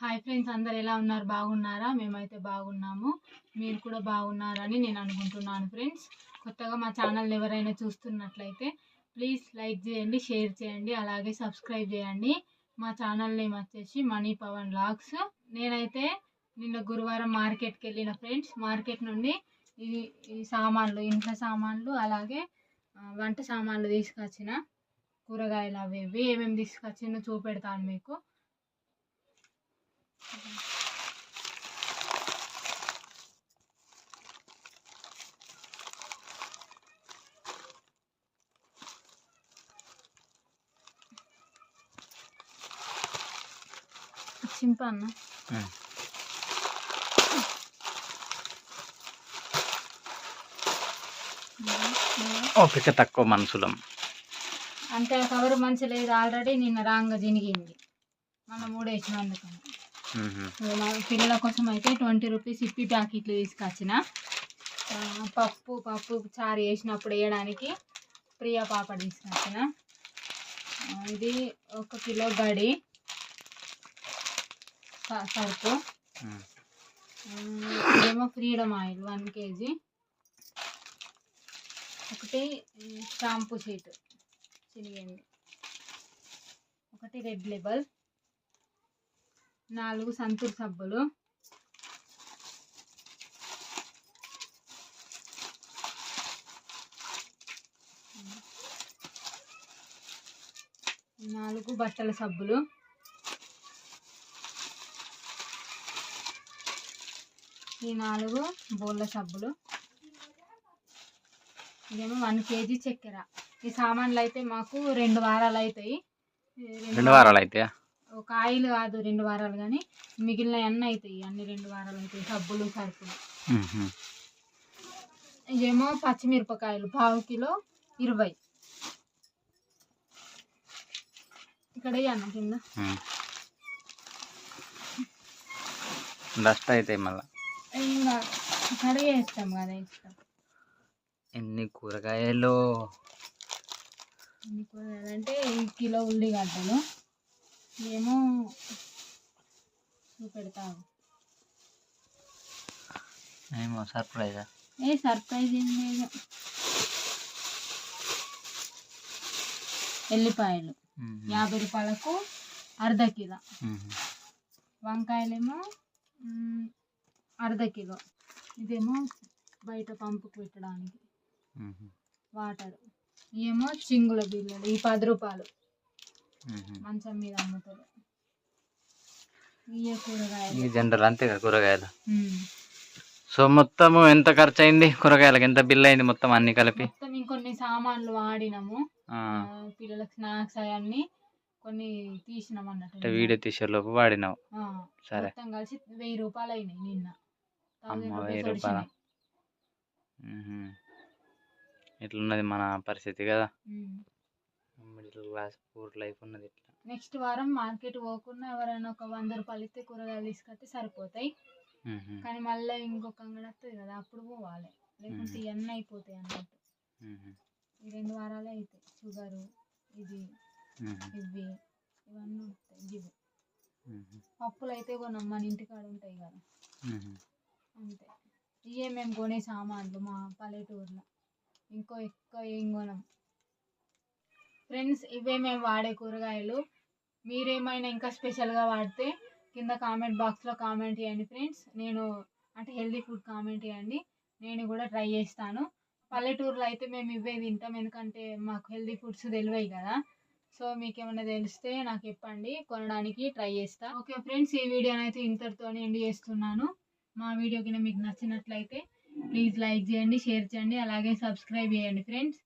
Hi friends అందరు ఎలా ఉన్నారు? బాగున్నారా? మేమైతే బాగున్నాము. మీరు కూడా బాగున్నారని నేను అనుకుంటున్నాను ఫ్రెండ్స్ కొత్తగా మా ఛానల్ ఎవరైనా చూస్తున్నట్లయితే ప్లీజ్ లైక్ చేయండి షేర్ చేయండి అలాగే సబ్స్క్రైబ్ చేయండి. మా ఛానల్ నేమ్ వచ్చేసి మనీ పవన్ లాగ్స్ నేనైతే నిన్న గురువారం మార్కెట్కి వెళ్ళిన ఫ్రెండ్స్ మార్కెట్ నుండి ఈ ఈ సామాన్లు ఇంట్లో సామాన్లు అలాగే వంట సామాన్లు తీసుకొచ్చిన కూరగాయలు అవి ఇవి ఏమేమి తీసుకొచ్చినో చూపెడతాను మీకు. చింపన్న ఓపిక తక్కువ మనుషులం. అంటే కవర్ మంచి లేదు. ఆల్రెడీ నిన్న రాంగ జినిగింది. మన మూడేసిన అందుకని. మ్మ్. సో మా పిల్లల కోసం అయితే ట్వంటీ రూపీస్ ఇప్పి ప్యాకెట్లు తీసుకొచ్చిన. పప్పు పప్పు చారు వేసినప్పుడు వేయడానికి ప్రియా పాప తీసుకొచ్చిన. ఇది ఒక కిలో గడి సరుకు. ఇదేమో ఫ్రీడమ్ ఆయిల్ వన్ కేజీ. ఒకటి షాంపూ షీట్ చినిగింది. ఒకటి రెడ్ లెబల్. నాలుగు సంతూర్ సబ్బులు. నాలుగు బట్టల సబ్బులు. ఈ నాలుగు బోళ్ళ సబ్బులు. ఇదేమో వన్ కేజీ చక్కెర. ఈ సామాన్లు అయితే మాకు రెండు వారాలు అవుతాయి రెండు వారాలు అయితే ఒక ఆయిల్ కాదు రెండు వారాలు కానీ మిగిలిన అన్నీ అవుతాయి అన్ని రెండు వారాలు అవుతాయి సబ్బులు సరుకులు. ఇదేమో పచ్చిమిరపకాయలు పావు కిలో ఇరవై. ఇక్కడ అన్న కింద? డస్ట్ అయితే మళ్ళా. ఇంకా కదా ఇస్తాం ఎన్ని కూరగాయలు? ఎన్ని కూరగాయలు అంటే ఈ కిలో ఉల్లిగడ్డలు. ఏమో చూపెడతాము. ఏమో సర్ప్రైజా? ఏ సర్ప్రైజ్ ఏం లేదు. ఎల్లిపాయలు. యాభై రూపాయలకు అర్ధ కిలో. వంకాయలేమో అర్ధ కిలో. ఇదేమో బయట పంపుకు పెట్టడానికి వాటర్. ఏమో చింగుల బిల్లలు ఈ పది రూపాయలు. మంచం మీద అమ్ముతారు. ఇవే కూరగాయలు. ఈ జనరల్ అంతే కదా కూరగాయలు. సో మొత్తము ఎంత ఖర్చు అయింది కూరగాయలకి? ఎంత బిల్ అయింది మొత్తం అన్ని కలిపి? మొత్తం ఇంకొన్ని సామాన్లు వాడినాము. పిల్లలకు స్నాక్స్ అవన్నీ కొన్ని తీసినాం అన్నట్టు వీడియో తీసేలోపు వాడినావు. ఆ, సరే. మొత్తం కలిసి వెయ్యి రూపాయలు అయినాయి నిన్న అమ్మ, వెయ్యి రూపాయలా? ఇట్లున్నది మన పరిస్థితి కదా. మిడిల్ క్లాస్ పూర్ లైఫ్ ఉన్నది ఇట్లా నెక్స్ట్ వారం మార్కెట్ పోకుండా ఎవరైనా ఒక వంద రూపాయలు ఇస్తే కూరగాయలు తీసుకొస్తే సరిపోతాయి. కానీ మళ్ళీ ఇంకొక అంగడి వస్తుంది కదా అప్పుడు పోవాలి లేకుంటే. ఇవన్నీ అయిపోతాయి అన్నట్టు. ఈ రెండు వారాలే అవుతాయి షుగరు ఇది. ఇవి ఇవన్నీ ఉంటాయి ఇవి. పప్పులు అయితే కొన్నాం మన ఇంటికాడ ఉంటాయి కదా. అంతే ఇవే మేము కొనే సామాన్లు మా పల్లెటూరులో ఇంకో ఎక్కువ ఏం కొనం ఫ్రెండ్స్ ఇవే మేము వాడే కూరగాయలు. మీరేమైనా ఇంకా స్పెషల్గా వాడితే కింద కామెంట్ బాక్స్లో కామెంట్ చేయండి ఫ్రెండ్స్. నేను అంటే హెల్దీ ఫుడ్ కామెంట్ చేయండి. నేను కూడా ట్రై చేస్తాను. పల్లెటూరులో అయితే మేము ఇవే తింటాం. ఎందుకంటే మాకు హెల్దీ ఫుడ్స్ తెలివాయి కదా. సో మీకు ఏమైనా తెలిస్తే నాకు చెప్పండి. కొనడానికి ట్రై చేస్తా. ఓకే ఫ్రెండ్స్ ఈ వీడియోని అయితే ఇంతటితోనే ఎండ్ చేస్తున్నాను. మా వీడియో కింద మీకు నచ్చినట్లయితే ప్లీజ్ లైక్ చేయండి షేర్ చేయండి అలాగే సబ్స్క్రైబ్ చేయండి ఫ్రెండ్స్.